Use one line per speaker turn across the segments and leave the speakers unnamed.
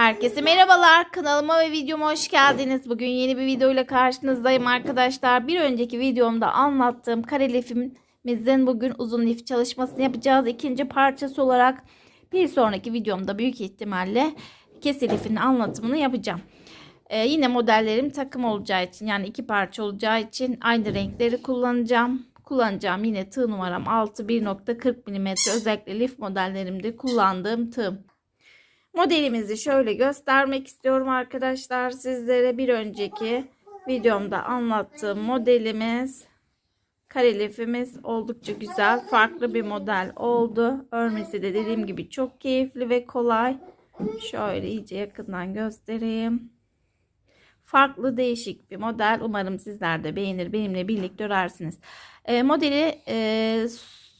Herkese merhabalar. Kanalıma ve videoma hoş geldiniz. Bugün yeni bir videoyla karşınızdayım arkadaşlar. Bir önceki videomda anlattığım kare lifimizin bugün uzun lif çalışmasını yapacağız. İkinci parçası olarak bir sonraki videomda büyük ihtimalle kesi lifinin anlatımını yapacağım. Ee, yine modellerim takım olacağı için yani iki parça olacağı için aynı renkleri kullanacağım. Kullanacağım yine tığ numaram 6 1.40 mm özellikle lif modellerimde kullandığım tığ. Modelimizi şöyle göstermek istiyorum arkadaşlar sizlere. Bir önceki videomda anlattığım modelimiz kare lifimiz oldukça güzel. Farklı bir model oldu. Örmesi de dediğim gibi çok keyifli ve kolay. Şöyle iyice yakından göstereyim. Farklı değişik bir model. Umarım sizler de beğenir. Benimle birlikte örersiniz. E, modeli e,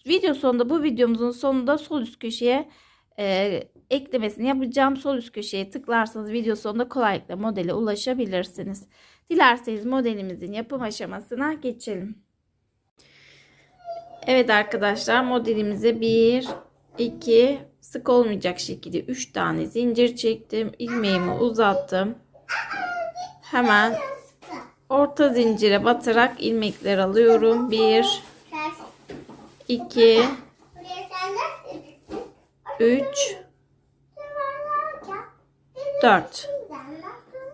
video sonunda bu videomuzun sonunda sol üst köşeye e, eklemesini yapacağım. Sol üst köşeye tıklarsanız video sonunda kolaylıkla modele ulaşabilirsiniz. Dilerseniz modelimizin yapım aşamasına geçelim. Evet arkadaşlar modelimize 1, 2, sık olmayacak şekilde 3 tane zincir çektim. ilmeğimi uzattım. Hemen orta zincire batarak ilmekler alıyorum. 1, 2, 3, 4.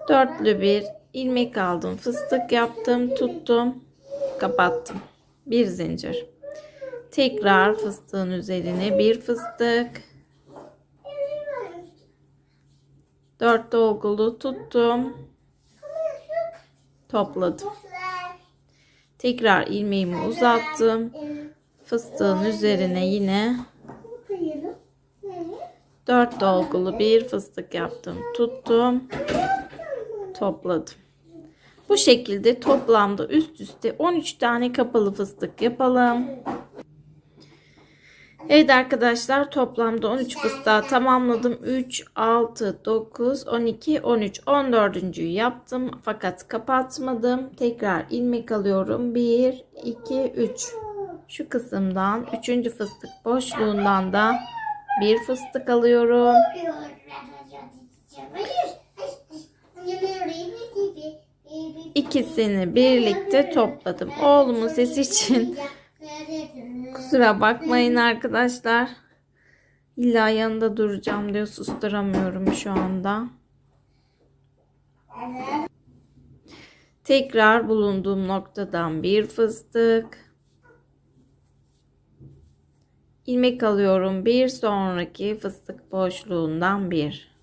Dörtlü bir ilmek aldım. Fıstık yaptım. Tuttum. Kapattım. Bir zincir. Tekrar fıstığın üzerine bir fıstık. Dört dolgulu tuttum. Topladım. Tekrar ilmeğimi uzattım. Fıstığın üzerine yine 4 dolgulu bir fıstık yaptım. Tuttum. Topladım. Bu şekilde toplamda üst üste 13 tane kapalı fıstık yapalım. Evet arkadaşlar toplamda 13 fıstığa tamamladım. 3, 6, 9, 12, 13, 14. yaptım. Fakat kapatmadım. Tekrar ilmek alıyorum. 1, 2, 3. Şu kısımdan 3. fıstık boşluğundan da bir fıstık alıyorum. İkisini birlikte topladım. Oğlumun sesi için kusura bakmayın arkadaşlar. İlla yanında duracağım diyor susturamıyorum şu anda. Tekrar bulunduğum noktadan bir fıstık. İlmek alıyorum. Bir sonraki fıstık boşluğundan bir.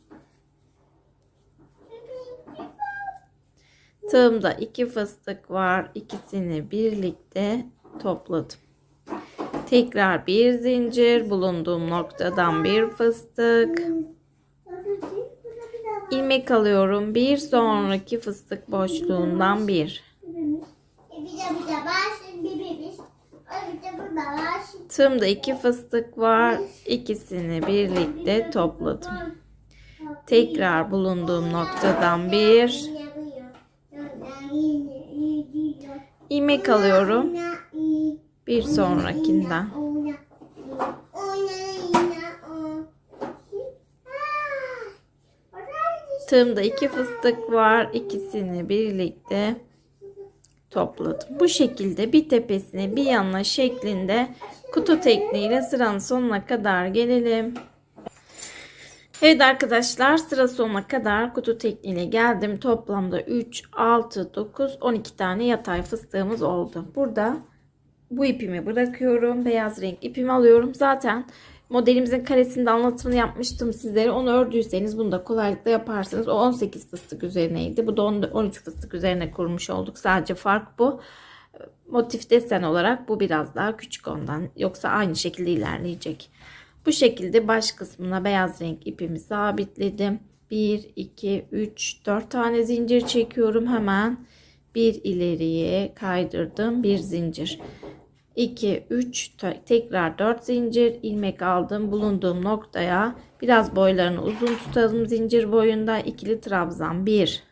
Tığımda iki fıstık var. İkisini birlikte topladım. Tekrar bir zincir bulunduğum noktadan bir fıstık. ilmek alıyorum. Bir sonraki fıstık boşluğundan bir. Tığımda iki fıstık var. İkisini birlikte topladım. Tekrar bulunduğum noktadan bir ilmek alıyorum. Bir sonrakinden. Tığımda iki fıstık var. İkisini birlikte topladım. Bu şekilde bir tepesine bir yanına şeklinde kutu tekniğiyle sıranın sonuna kadar gelelim. Evet arkadaşlar sıra sonuna kadar kutu tekniğine geldim. Toplamda 3, 6, 9, 12 tane yatay fıstığımız oldu. Burada bu ipimi bırakıyorum. Beyaz renk ipimi alıyorum. Zaten modelimizin karesinde anlatımını yapmıştım sizlere. Onu ördüyseniz bunu da kolaylıkla yaparsınız. O 18 fıstık üzerineydi. Bu da 13 fıstık üzerine kurmuş olduk. Sadece fark bu. Motif desen olarak bu biraz daha küçük ondan. Yoksa aynı şekilde ilerleyecek. Bu şekilde baş kısmına beyaz renk ipimi sabitledim. 1, 2, 3, 4 tane zincir çekiyorum. Hemen bir ileriye kaydırdım. Bir zincir. 2, 3, tekrar 4 zincir ilmek aldım. Bulunduğum noktaya biraz boylarını uzun tutalım. Zincir boyunda ikili trabzan. 1,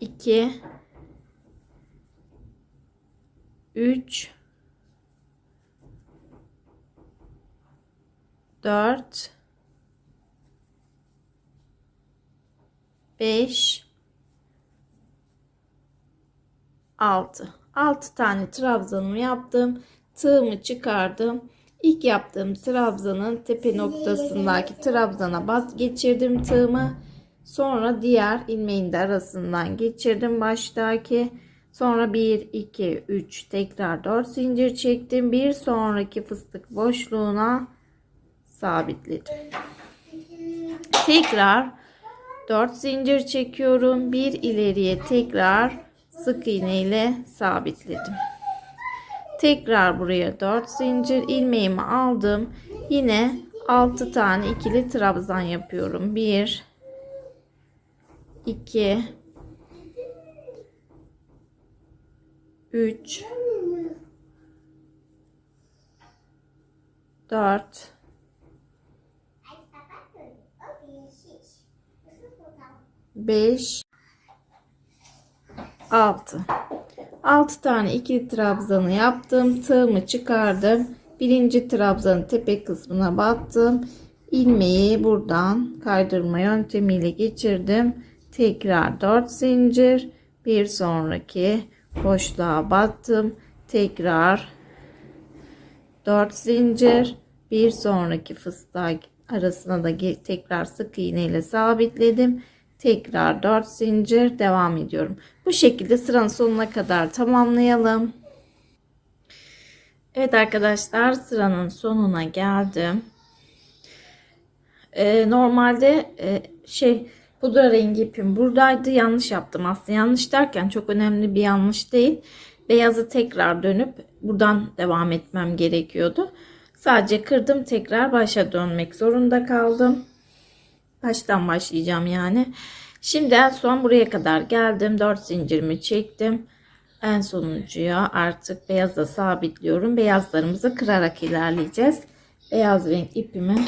2, 3, 4 5 6 6 tane trabzanımı yaptım. Tığımı çıkardım. İlk yaptığım trabzanın tepe noktasındaki trabzana bat geçirdim tığımı. Sonra diğer ilmeğin de arasından geçirdim baştaki. Sonra 1 2 3 tekrar 4 zincir çektim. Bir sonraki fıstık boşluğuna sabitledim. Tekrar 4 zincir çekiyorum. Bir ileriye tekrar sık iğne ile sabitledim. Tekrar buraya 4 zincir ilmeğimi aldım. Yine 6 tane ikili trabzan yapıyorum. 1 2 3 4 5 6 6 tane ikili trabzanı yaptım. Tığımı çıkardım. Birinci trabzanın tepe kısmına battım. ilmeği buradan kaydırma yöntemiyle geçirdim. Tekrar 4 zincir. Bir sonraki boşluğa battım. Tekrar 4 zincir. Bir sonraki fıstığa arasına da tekrar sık iğne ile sabitledim. Tekrar 4 zincir devam ediyorum. Bu şekilde sıranın sonuna kadar tamamlayalım. Evet arkadaşlar sıranın sonuna geldim. Ee, normalde e, şey pudra rengi ipim buradaydı. Yanlış yaptım aslında. Yanlış derken çok önemli bir yanlış değil. Beyazı tekrar dönüp buradan devam etmem gerekiyordu. Sadece kırdım tekrar başa dönmek zorunda kaldım. Baştan başlayacağım yani. Şimdi en son buraya kadar geldim. 4 zincirimi çektim. En sonuncuya artık beyazla sabitliyorum. Beyazlarımızı kırarak ilerleyeceğiz. Beyaz renk ipimi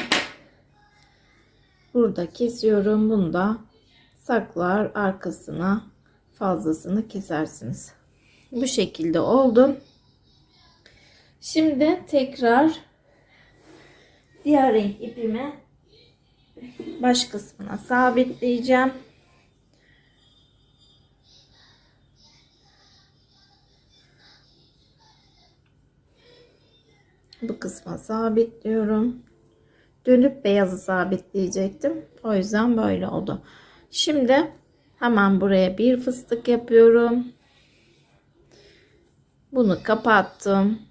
burada kesiyorum. Bunu da saklar arkasına fazlasını kesersiniz. Bu şekilde oldu. Şimdi tekrar diğer renk ipimi baş kısmına sabitleyeceğim. Bu kısma sabitliyorum. Dönüp beyazı sabitleyecektim. O yüzden böyle oldu. Şimdi hemen buraya bir fıstık yapıyorum. Bunu kapattım.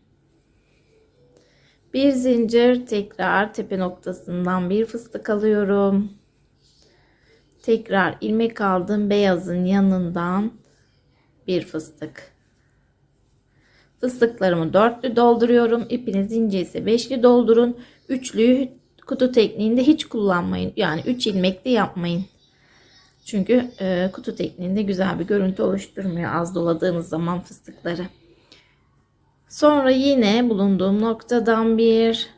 Bir zincir tekrar tepe noktasından bir fıstık alıyorum. Tekrar ilmek aldım beyazın yanından bir fıstık. Fıstıklarımı dörtlü dolduruyorum. İpiniz ince ise beşli doldurun. Üçlüyü kutu tekniğinde hiç kullanmayın. Yani üç ilmekli yapmayın. Çünkü e, kutu tekniğinde güzel bir görüntü oluşturmuyor az doladığınız zaman fıstıkları. Sonra yine bulunduğum noktadan bir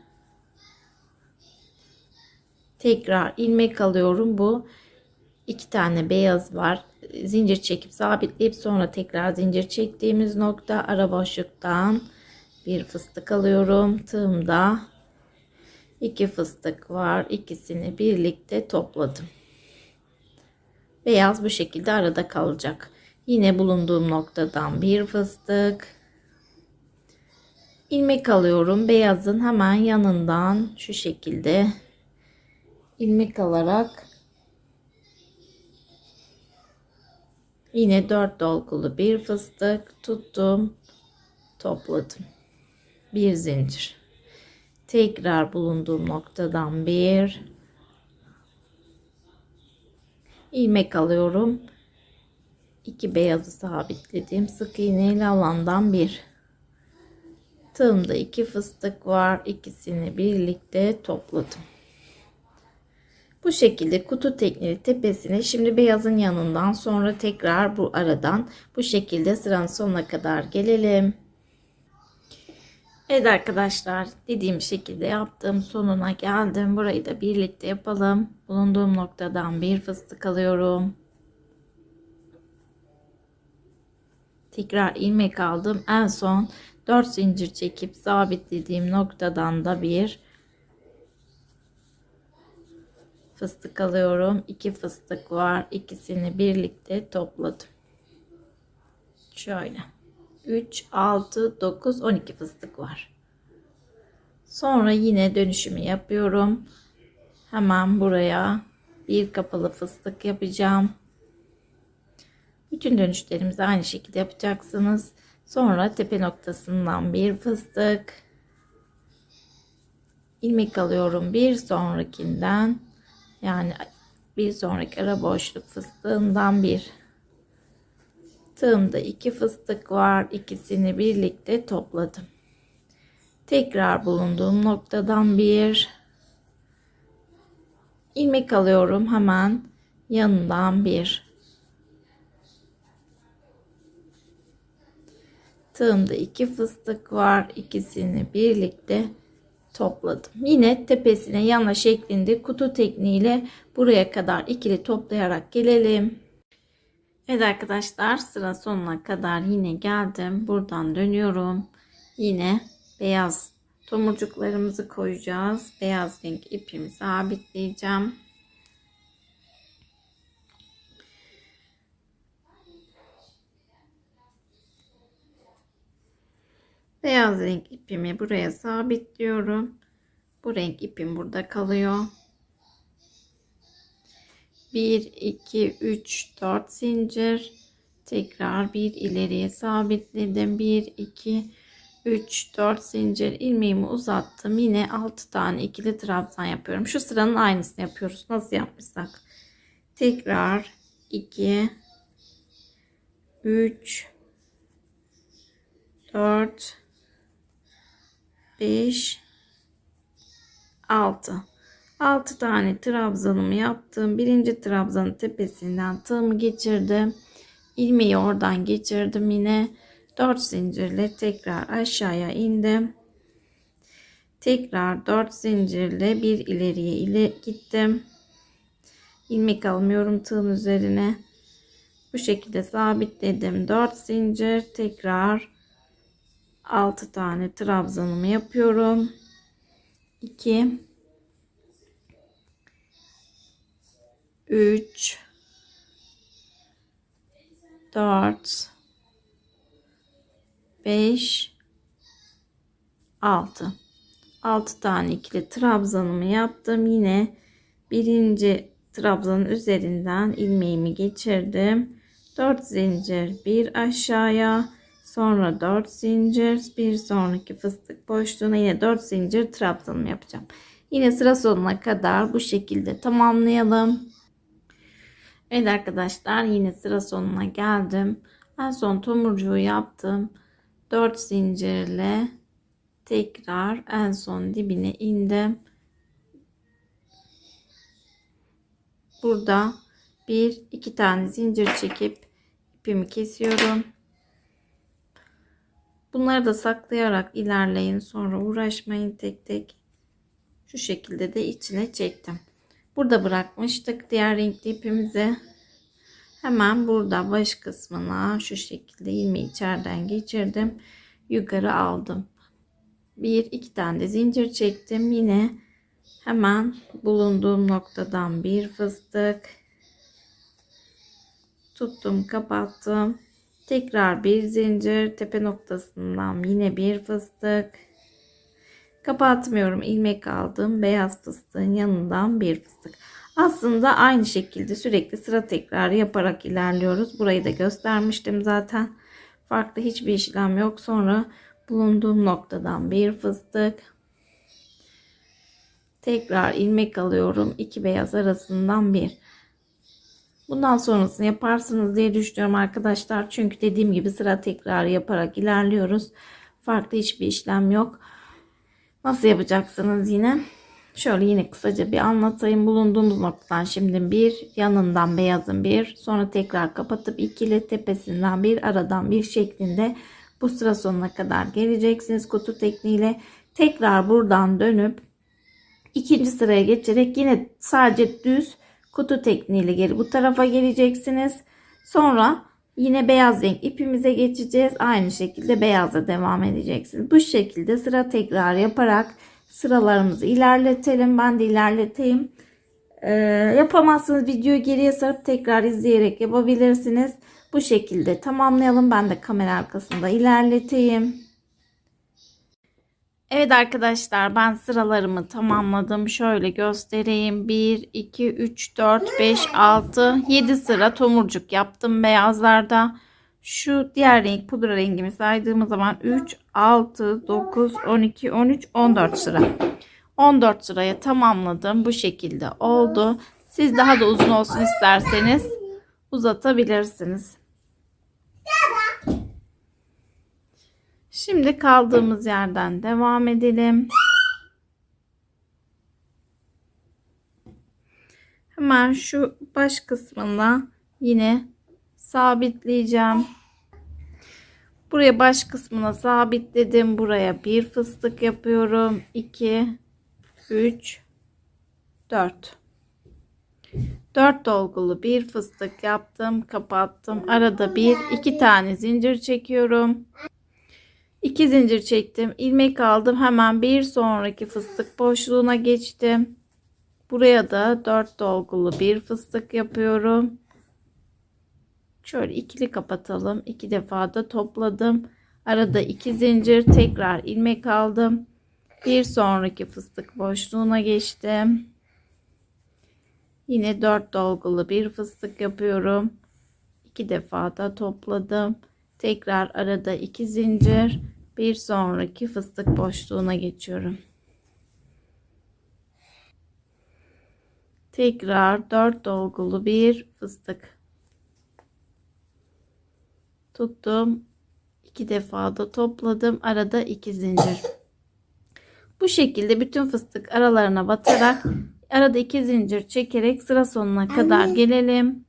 tekrar ilmek alıyorum. Bu iki tane beyaz var. Zincir çekip sabitleyip sonra tekrar zincir çektiğimiz nokta ara boşluktan bir fıstık alıyorum. Tığımda iki fıstık var. İkisini birlikte topladım. Beyaz bu şekilde arada kalacak. Yine bulunduğum noktadan bir fıstık ilmek alıyorum. Beyazın hemen yanından şu şekilde ilmek alarak yine dört dolgulu bir fıstık tuttum. Topladım. Bir zincir. Tekrar bulunduğum noktadan bir ilmek alıyorum. İki beyazı sabitledim. Sık iğneyle alandan bir Tığımda iki fıstık var. İkisini birlikte topladım. Bu şekilde kutu tekniği tepesine şimdi beyazın yanından sonra tekrar bu aradan bu şekilde sıranın sonuna kadar gelelim. Evet arkadaşlar dediğim şekilde yaptım sonuna geldim. Burayı da birlikte yapalım. Bulunduğum noktadan bir fıstık alıyorum. Tekrar ilmek aldım. En son 4 zincir çekip sabitlediğim noktadan da bir fıstık alıyorum. 2 fıstık var. İkisini birlikte topladım. Şöyle. 3, 6, 9, 12 fıstık var. Sonra yine dönüşümü yapıyorum. Hemen buraya bir kapalı fıstık yapacağım. Bütün dönüşlerimizi aynı şekilde yapacaksınız. Sonra tepe noktasından bir fıstık. ilmek alıyorum bir sonrakinden. Yani bir sonraki ara boşluk fıstığından bir. Tığımda iki fıstık var. İkisini birlikte topladım. Tekrar bulunduğum noktadan bir ilmek alıyorum hemen yanından bir. Tığımda iki fıstık var. İkisini birlikte topladım. Yine tepesine yana şeklinde kutu tekniğiyle buraya kadar ikili toplayarak gelelim. Evet arkadaşlar sıra sonuna kadar yine geldim. Buradan dönüyorum. Yine beyaz tomurcuklarımızı koyacağız. Beyaz renk ipimi sabitleyeceğim. Beyaz renk ipimi buraya sabitliyorum. Bu renk ipim burada kalıyor. 1 2 3 4 zincir. Tekrar bir ileriye sabitledim. 1 2 3 4 zincir. İlmeğimi uzattım. Yine 6 tane ikili trabzan yapıyorum. Şu sıranın aynısını yapıyoruz. Nasıl yapmışsak. Tekrar 2 3 4 5 6 6 tane trabzanımı yaptım. Birinci trabzanın tepesinden tığımı geçirdim. ilmeği oradan geçirdim yine. 4 zincirle tekrar aşağıya indim. Tekrar 4 zincirle bir ileriye ile gittim. ilmek almıyorum tığın üzerine. Bu şekilde sabitledim. 4 zincir tekrar 6 tane trabzanımı yapıyorum. 2 3 4 5 6 6 tane ikili trabzanımı yaptım. Yine birinci trabzanın üzerinden ilmeğimi geçirdim. 4 zincir bir aşağıya sonra 4 zincir bir sonraki fıstık boşluğuna yine 4 zincir trabzanımı yapacağım yine sıra sonuna kadar bu şekilde tamamlayalım Evet arkadaşlar yine sıra sonuna geldim. En son tomurcuğu yaptım. 4 zincirle tekrar en son dibine indim. Burada bir iki tane zincir çekip ipimi kesiyorum. Bunları da saklayarak ilerleyin. Sonra uğraşmayın tek tek. Şu şekilde de içine çektim. Burada bırakmıştık diğer renkli ipimizi. Hemen burada baş kısmına şu şekilde ilmeği içeriden geçirdim. Yukarı aldım. Bir iki tane de zincir çektim. Yine hemen bulunduğum noktadan bir fıstık tuttum kapattım. Tekrar bir zincir tepe noktasından yine bir fıstık Kapatmıyorum. ilmek aldım. Beyaz fıstığın yanından bir fıstık. Aslında aynı şekilde sürekli sıra tekrar yaparak ilerliyoruz. Burayı da göstermiştim zaten. Farklı hiçbir işlem yok. Sonra bulunduğum noktadan bir fıstık. Tekrar ilmek alıyorum. iki beyaz arasından bir. Bundan sonrasını yaparsınız diye düşünüyorum arkadaşlar. Çünkü dediğim gibi sıra tekrar yaparak ilerliyoruz. Farklı hiçbir işlem yok. Nasıl yapacaksınız yine? Şöyle yine kısaca bir anlatayım. Bulunduğumuz noktadan şimdi bir yanından beyazın bir sonra tekrar kapatıp ikili tepesinden bir aradan bir şeklinde bu sıra sonuna kadar geleceksiniz kutu tekniğiyle. Tekrar buradan dönüp ikinci sıraya geçerek yine sadece düz kutu tekniğiyle geri bu tarafa geleceksiniz. Sonra Yine beyaz renk ipimize geçeceğiz. Aynı şekilde beyazla devam edeceksiniz. Bu şekilde sıra tekrar yaparak sıralarımızı ilerletelim. Ben de ilerleteyim. Ee, yapamazsınız videoyu geriye sarıp tekrar izleyerek yapabilirsiniz. Bu şekilde tamamlayalım. Ben de kamera arkasında ilerleteyim. Evet arkadaşlar ben sıralarımı tamamladım. Şöyle göstereyim. 1, 2, 3, 4, 5, 6, 7 sıra tomurcuk yaptım beyazlarda. Şu diğer renk pudra rengimi saydığımız zaman 3, 6, 9, 12, 13, 14 sıra. 14 sıraya tamamladım. Bu şekilde oldu. Siz daha da uzun olsun isterseniz uzatabilirsiniz. Şimdi kaldığımız yerden devam edelim. Hemen şu baş kısmına yine sabitleyeceğim. Buraya baş kısmına sabitledim. Buraya bir fıstık yapıyorum. 2 3 4 4 dolgulu bir fıstık yaptım. Kapattım. Arada bir iki tane zincir çekiyorum. 2 zincir çektim. ilmek aldım. Hemen bir sonraki fıstık boşluğuna geçtim. Buraya da 4 dolgulu bir fıstık yapıyorum. Şöyle ikili kapatalım. iki defa da topladım. Arada 2 zincir tekrar ilmek aldım. Bir sonraki fıstık boşluğuna geçtim. Yine 4 dolgulu bir fıstık yapıyorum. iki defa da topladım. Tekrar arada 2 zincir. Bir sonraki fıstık boşluğuna geçiyorum. Tekrar 4 dolgulu bir fıstık. Tuttum. iki defa da topladım. Arada 2 zincir. Bu şekilde bütün fıstık aralarına batarak arada 2 zincir çekerek sıra sonuna kadar gelelim.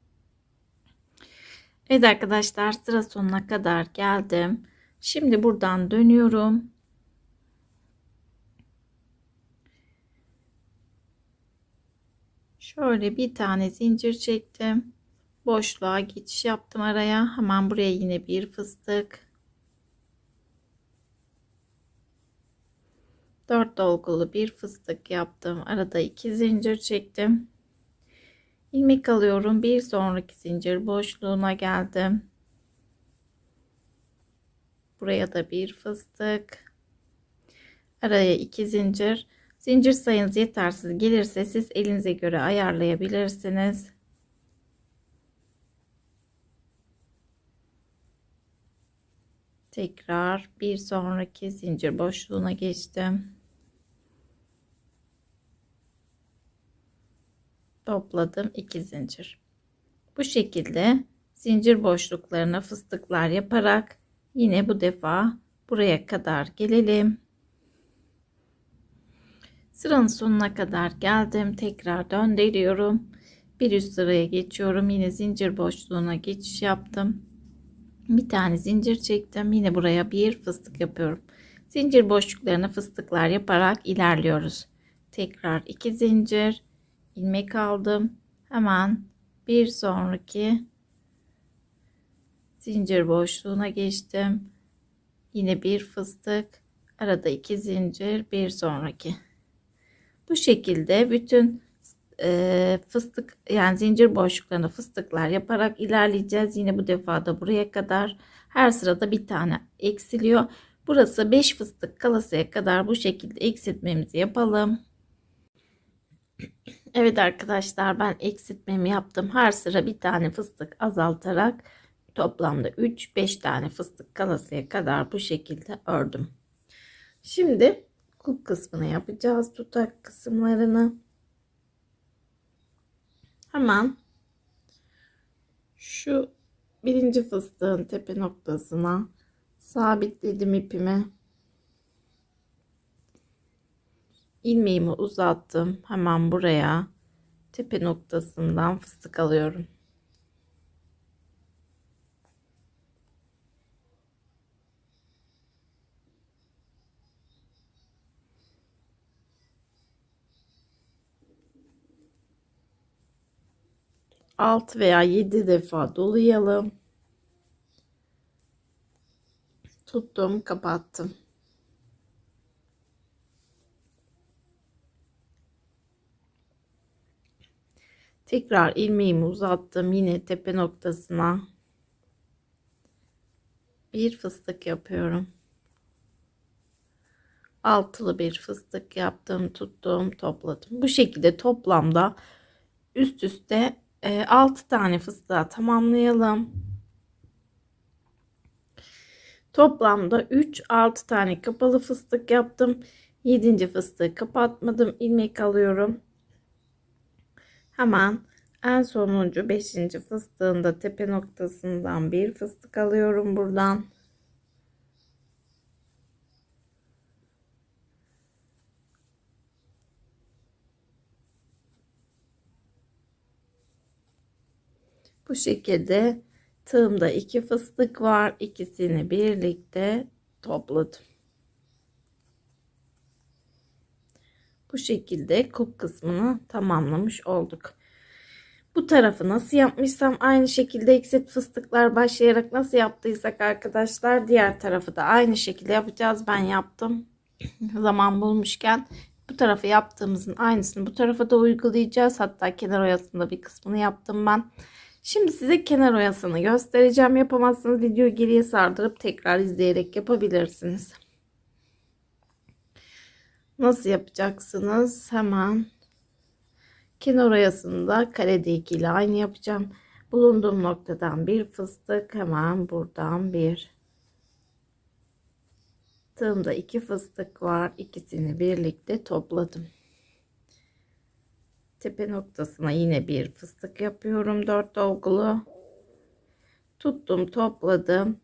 Evet arkadaşlar sıra sonuna kadar geldim. Şimdi buradan dönüyorum. Şöyle bir tane zincir çektim. Boşluğa geçiş yaptım araya. Hemen buraya yine bir fıstık. 4 dolgulu bir fıstık yaptım. Arada 2 zincir çektim. İlmek alıyorum. Bir sonraki zincir boşluğuna geldim. Buraya da bir fıstık. Araya 2 zincir. Zincir sayınız yetersiz gelirse siz elinize göre ayarlayabilirsiniz. Tekrar bir sonraki zincir boşluğuna geçtim. Topladım 2 zincir. Bu şekilde zincir boşluklarına fıstıklar yaparak yine bu defa buraya kadar gelelim. Sıranın sonuna kadar geldim. Tekrar döndürüyorum. Bir üst sıraya geçiyorum. Yine zincir boşluğuna geçiş yaptım bir tane zincir çektim yine buraya bir fıstık yapıyorum zincir boşluklarına fıstıklar yaparak ilerliyoruz tekrar iki zincir ilmek aldım hemen bir sonraki zincir boşluğuna geçtim yine bir fıstık arada iki zincir bir sonraki bu şekilde bütün e, fıstık yani zincir boşluklarına fıstıklar yaparak ilerleyeceğiz. Yine bu defa da buraya kadar her sırada bir tane eksiliyor. Burası 5 fıstık kalasıya kadar bu şekilde eksiltmemizi yapalım. Evet arkadaşlar ben eksiltmemi yaptım. Her sıra bir tane fıstık azaltarak toplamda 3-5 tane fıstık kalasıya kadar bu şekilde ördüm. Şimdi kulp kısmını yapacağız. Tutak kısımlarını. Hemen şu birinci fıstığın tepe noktasına sabitledim ipimi. İlmeğimi uzattım. Hemen buraya tepe noktasından fıstık alıyorum. Altı veya yedi defa dolayalım. Tuttum, kapattım. Tekrar ilmeğimi uzattım yine tepe noktasına. Bir fıstık yapıyorum. Altılı bir fıstık yaptım, tuttum, topladım. Bu şekilde toplamda üst üste 6 tane fıstığa tamamlayalım. Toplamda 3 6 tane kapalı fıstık yaptım. 7. fıstığı kapatmadım. ilmek alıyorum. Hemen en sonuncu 5. fıstığında tepe noktasından bir fıstık alıyorum buradan. Bu şekilde tığımda iki fıstık var. İkisini birlikte topladım. Bu şekilde kulp kısmını tamamlamış olduk. Bu tarafı nasıl yapmışsam aynı şekilde eksit fıstıklar başlayarak nasıl yaptıysak arkadaşlar diğer tarafı da aynı şekilde yapacağız. Ben yaptım. Zaman bulmuşken bu tarafı yaptığımızın aynısını bu tarafa da uygulayacağız. Hatta kenar oyasında bir kısmını yaptım ben. Şimdi size kenar oyasını göstereceğim. Yapamazsanız videoyu geriye sardırıp tekrar izleyerek yapabilirsiniz. Nasıl yapacaksınız? Hemen kenar oyasında karede ile aynı yapacağım. Bulunduğum noktadan bir fıstık hemen buradan bir. Tığımda iki fıstık var. İkisini birlikte topladım tepe noktasına yine bir fıstık yapıyorum dört dolgulu tuttum topladım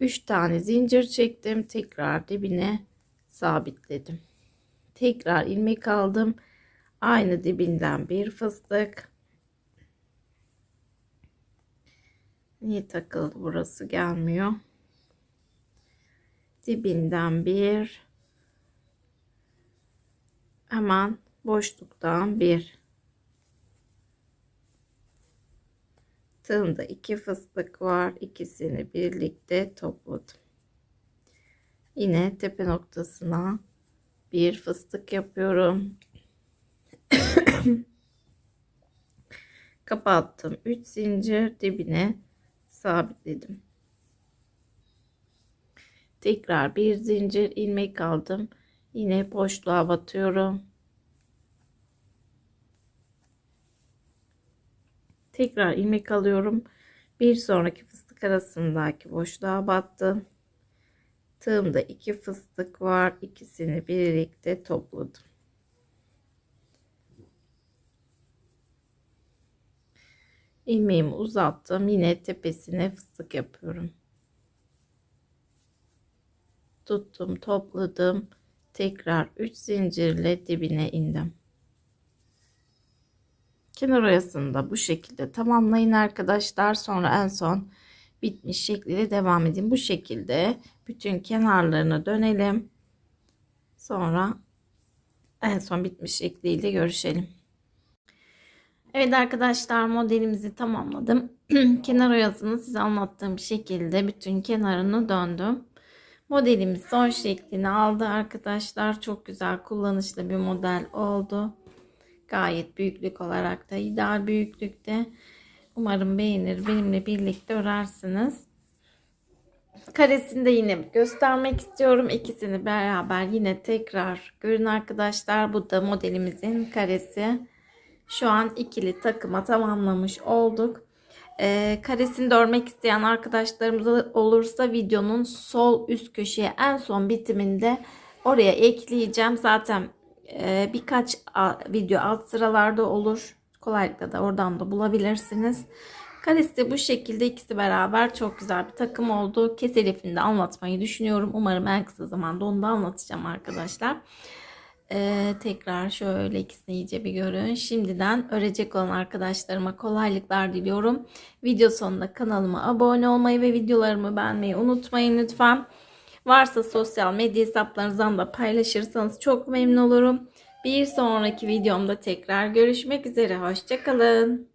3 tane zincir çektim tekrar dibine sabitledim tekrar ilmek aldım. Aynı dibinden bir fıstık. Niye takıldı burası? Gelmiyor. Dibinden bir. Hemen boşluktan bir. Tığımda iki fıstık var. İkisini birlikte topladım. Yine tepe noktasına bir fıstık yapıyorum. Kapattım. 3 zincir dibine sabitledim. Tekrar bir zincir ilmek aldım. Yine boşluğa batıyorum. Tekrar ilmek alıyorum. Bir sonraki fıstık arasındaki boşluğa battım. Tığımda iki fıstık var. İkisini birlikte topladım. ilmeğimi uzattım. Yine tepesine fıstık yapıyorum. Tuttum, topladım. Tekrar 3 zincirle dibine indim. Kenar oyasını da bu şekilde tamamlayın arkadaşlar. Sonra en son bitmiş şekliyle devam edin. Bu şekilde bütün kenarlarını dönelim. Sonra en son bitmiş şekliyle görüşelim. Evet arkadaşlar modelimizi tamamladım. Kenar oyasını size anlattığım şekilde bütün kenarını döndüm. Modelimiz son şeklini aldı arkadaşlar. Çok güzel kullanışlı bir model oldu. Gayet büyüklük olarak da ideal büyüklükte. Umarım beğenir. Benimle birlikte örersiniz. Karesini de yine göstermek istiyorum. İkisini beraber yine tekrar görün arkadaşlar. Bu da modelimizin karesi. Şu an ikili takıma tamamlamış olduk. Ee, karesini de örmek isteyen arkadaşlarımız olursa videonun sol üst köşeye en son bitiminde oraya ekleyeceğim. Zaten ee, birkaç video alt sıralarda olur. Kolaylıkla da oradan da bulabilirsiniz. Karesi bu şekilde ikisi beraber çok güzel bir takım oldu. Keselifini de anlatmayı düşünüyorum. Umarım en kısa zamanda onu da anlatacağım arkadaşlar. Ee, tekrar şöyle ikisini iyice bir görün. Şimdiden örecek olan arkadaşlarıma kolaylıklar diliyorum. Video sonunda kanalıma abone olmayı ve videolarımı beğenmeyi unutmayın lütfen. Varsa sosyal medya hesaplarınızdan da paylaşırsanız çok memnun olurum. Bir sonraki videomda tekrar görüşmek üzere. Hoşçakalın.